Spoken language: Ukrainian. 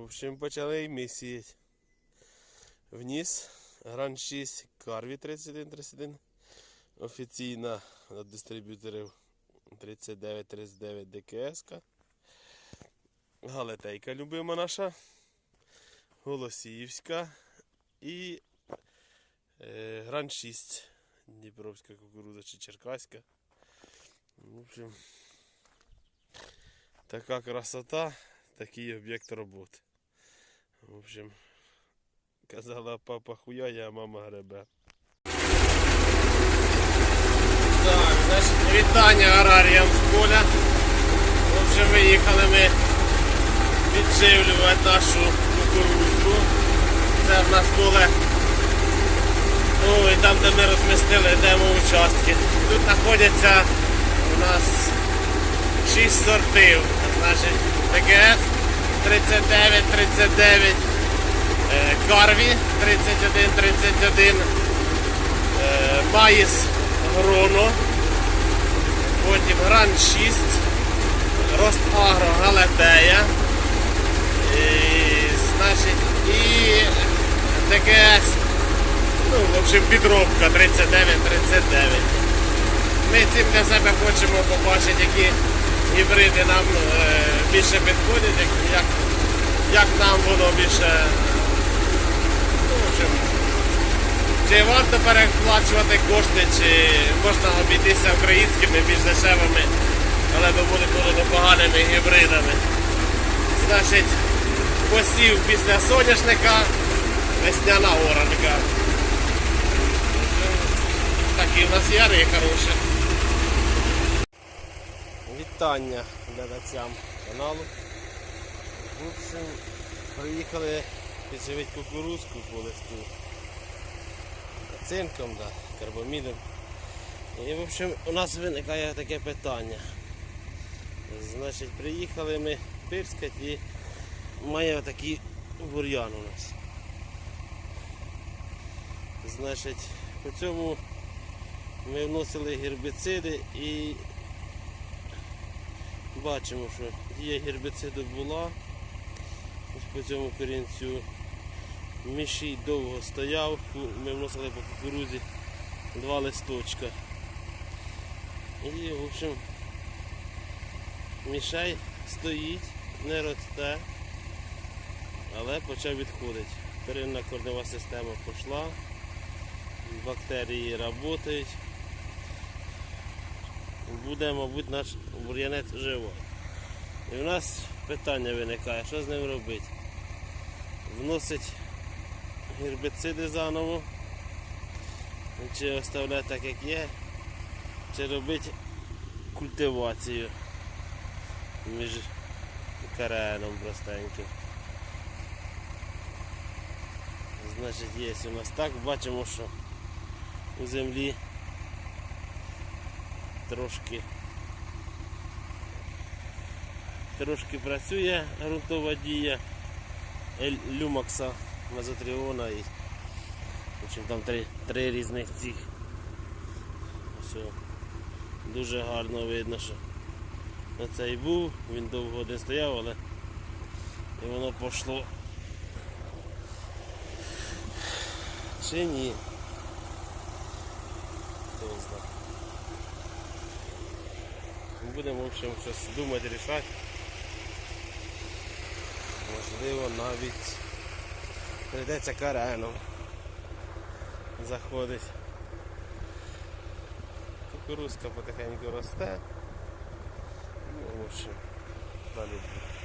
В общем, почали ми сіяти. Вніс Гран 6 Карві 3131. Офіційна від дистриб'юторів 3939 ДКС. Галетейка любима наша. Голосіївська і е, Гран 6 Дніпровська кукурудза чи Черкаська. В общем, така красота, такий об'єкт роботи. В общем, казала папа хуяє, а мама гребе. Так, значить, вітання аграріям з поля. В общем, виїхали ми підживлювати нашу кукурудзу. Це в нас поле. Ну і там, де ми розмістили демо-участки. Тут знаходяться у нас 6 сортів. Значить, ТГС 39, 39, е, Карві 31, 31, е, Маїс Гроно, потім Гран 6, Ростагро Галатея, і, значить, і ТКС, ну, в общем, підробка 39-39. Ми цим для себе хочемо побачити, які гібриди нам е, більше підходять, як, як, як нам воно більше. Ну, в общем, чи варто переплачувати кошти, чи можна обійтися українськими більш дешевими, але доволі дуже непоганими гібридами. Значить, посів після соняшника, весняна оранка. Такі в нас яри хороші. Вітання глядачам каналу. В общем, приїхали підживити кукурузку по листу. Цинком, да, карбамідом. І в общем у нас виникає таке питання. Значить, приїхали ми пирскати і має такий бур'ян у нас. Значить, по цьому ми вносили гербіциди і бачимо, що дія гербіциду була. Ось по цьому корінцю мішій довго стояв, ми вносили по кукурузі два листочка. І, в общем, мішай стоїть, не росте, але почав відходити. Вторинна корнева система пішла, бактерії працюють. Буде, мабуть, наш бур'янець живий. І в нас питання виникає, що з ним робити? Вносить гербіциди заново, чи оставляти так, як є, чи робити культивацію між кареном простеньким. Значить, є у нас так, бачимо, що у землі трошки трошки працює ґрунтова дія люмакса мезотріона і в там три, три різних цих. Все. Дуже гарно видно, що оцей був, він довго один стояв, але і воно пішло. Чи ні? Хто знає. Будемо, в общем, щось думати, рішати. Можливо, навіть прийдеться кареном заходить. Кукурузка потихеньку росте. Ну, в общем, далі буде.